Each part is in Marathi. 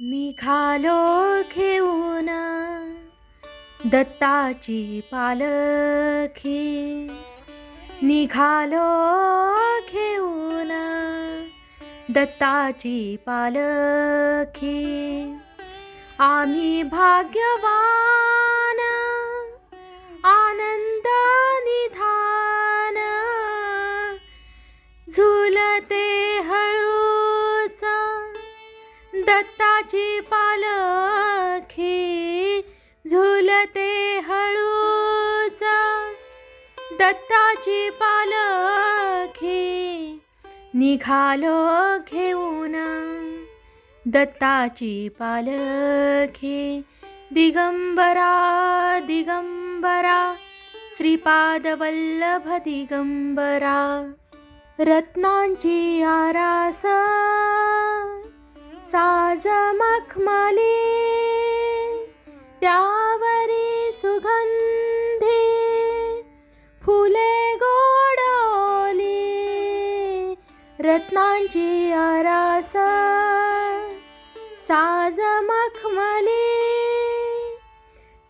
निघालो घेऊन दत्ताची पालखी. निघालो घेऊन दत्ताची पालखी. आम्ही भाग्यवान दत्ताची पालखी झुलते हळूच. दत्ताची पालखी निघालो घेऊन. दत्ताची पालखी दिगंबरा दिगंबरा श्रीपादवल्लभ दिगंबरा. रत्नांची आरास साज रत्नांची आरास. साज मखमली.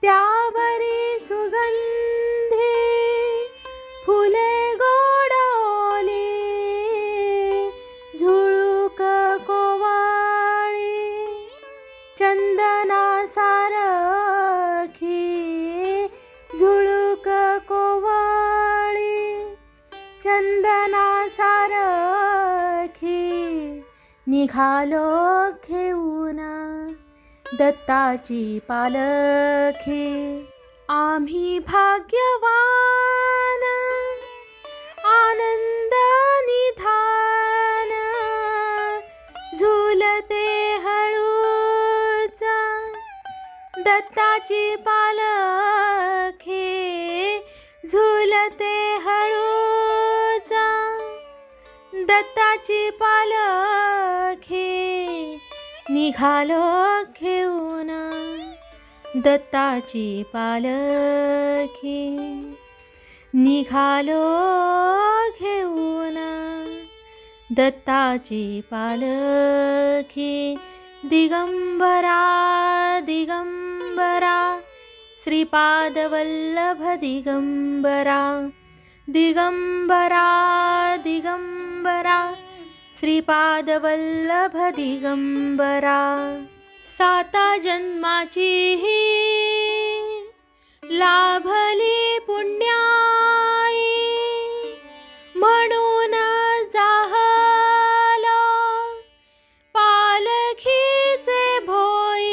त्यावरी सुगंधी. फुले गोडवली. झुळूक कोवाळी. चंदना सारखी निघालो घेऊन दत्ताची पालखे. आम्ही भाग्यवान आनंद निधान. झुलते हळूचा दत्ताची पालखी. दत्ताची पालखी निघालो घेऊन. दत्ताची पालखी निघालो घेऊन. दत्ताची पालखी दिगंबरा दिगंबरा श्रीपादवल्लभ दिगंबरा दिगंबरा दिगंबरा. श्रीपादवल्लभ दिगंबरा साता जन्माची ही लाभली पुण्याई म्हणून जाहल पालखीचे भोई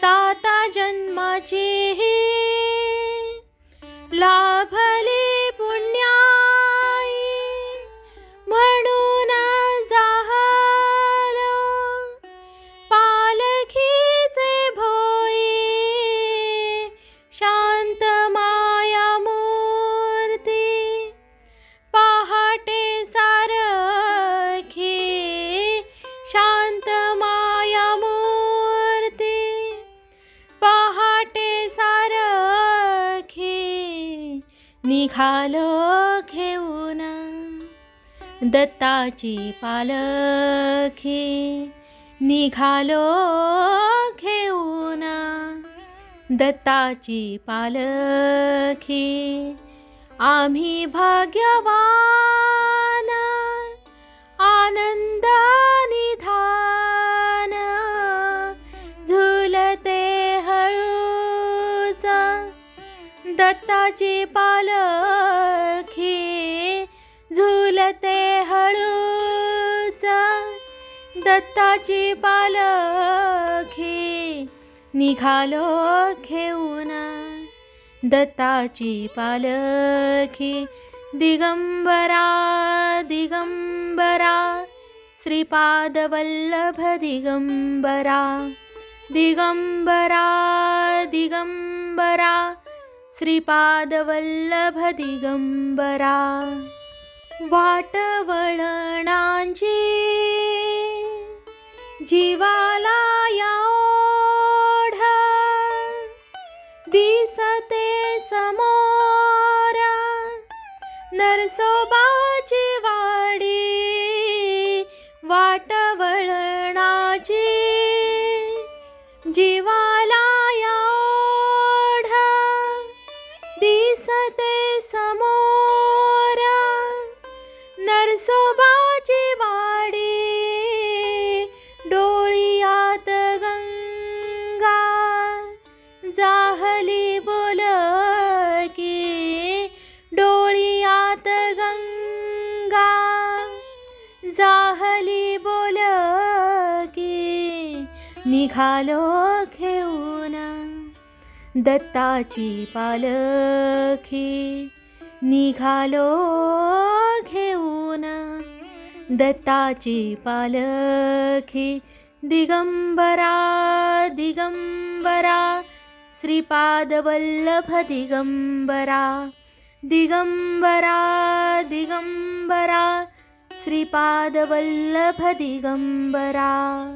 साता जन्माची निघालो घेऊन. दत्ताची पालखी निघालो घेऊन. दत्ताची पालखी आम्ही भाग्यवान. आनंद दत्ताची पालखी झुलते हळूच. दत्ताची पालखी निघालो घेऊन. दत्ताची पालखी दिगंबरा दिगंबरा. श्रीपादवल्लभ दिगंबरा. दिगंबरा दिगंबरा. श्रीपादवल्लभ दिगंबरा वाटवळणांची जीवाला या दिसते समोर नरसोबाची वाडी निघालो घेऊन दत्ताची पालखी निघालो घेऊन दत्ताची पालखी दिगंबरा दिगंबरा. श्रीपादवल्लभ दिगंबरा दिगंबरा दिगंबरा. श्रीपादवल्लभ दिगंबरा.